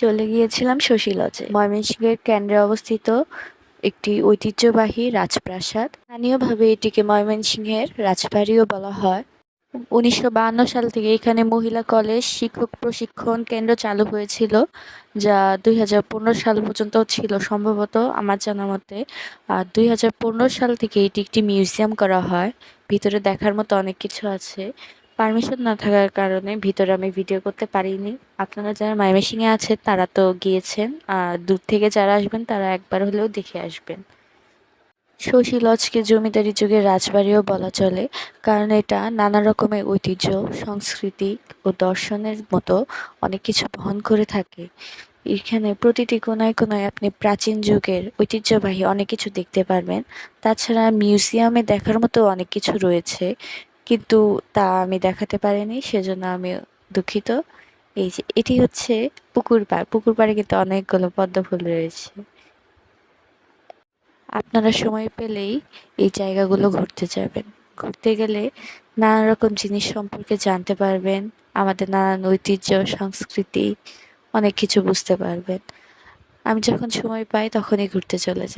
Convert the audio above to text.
চলে গিয়েছিলাম শশী লজে ময়মনসিংহের কেন্দ্রে অবস্থিত একটি ঐতিহ্যবাহী রাজপ্রাসাদ। স্থানীয়ভাবে এটিকে ময়মনসিংহের রাজবাড়িও বলা হয়। উনিশশো সাল থেকে এখানে মহিলা কলেজ, শিক্ষক প্রশিক্ষণ কেন্দ্র চালু হয়েছিল, যা দুই হাজার পনেরো সাল পর্যন্ত ছিল। সম্ভবত আমার জানা মতে আর দুই হাজার পনেরো সাল থেকে এটি একটি মিউজিয়াম করা হয়। ভিতরে দেখার মতো অনেক কিছু আছে। পারমিশন না থাকার কারণে ভিতরে আমি ভিডিও করতে পারিনি। আপনারা যারা ময়মনসিংহে আছেন তারা তো গিয়েছেন। আর দূর থেকে যারা আসবেন, তারা একবার হলেও দেখে আসবেন। শশী লজকে জমিদারি যুগের রাজবাড়িও বলা চলে, কারণ এটা নানা রকমের ঐতিহ্য, সংস্কৃতি ও দর্শনের মতো অনেক কিছু বহন করে থাকে। এখানে প্রতিটি কোনায় কোনায় আপনি প্রাচীন যুগের ঐতিহ্যবাহী অনেক কিছু দেখতে পারবেন। তাছাড়া মিউজিয়ামে দেখার মতো অনেক কিছু রয়েছে। কিন্তু তা আমি দেখাতে পারিনি, সেজন্য আমি দুঃখিত। এই যে, এটি হচ্ছে পুকুর পাড়। পুকুর পাড়ে কিন্তু অনেকগুলো পদ্ম ফুল রয়েছে। আপনারা সময় পেলেই এই জায়গাগুলো ঘুরতে যাবেন। ঘুরতে গেলে নানা রকম জিনিস সম্পর্কে জানতে পারবেন, আমাদের নানান ঐতিহ্য, সংস্কৃতি, অনেক কিছু বুঝতে পারবেন। আমি যখন সময় পাই তখনই ঘুরতে চলে যাই।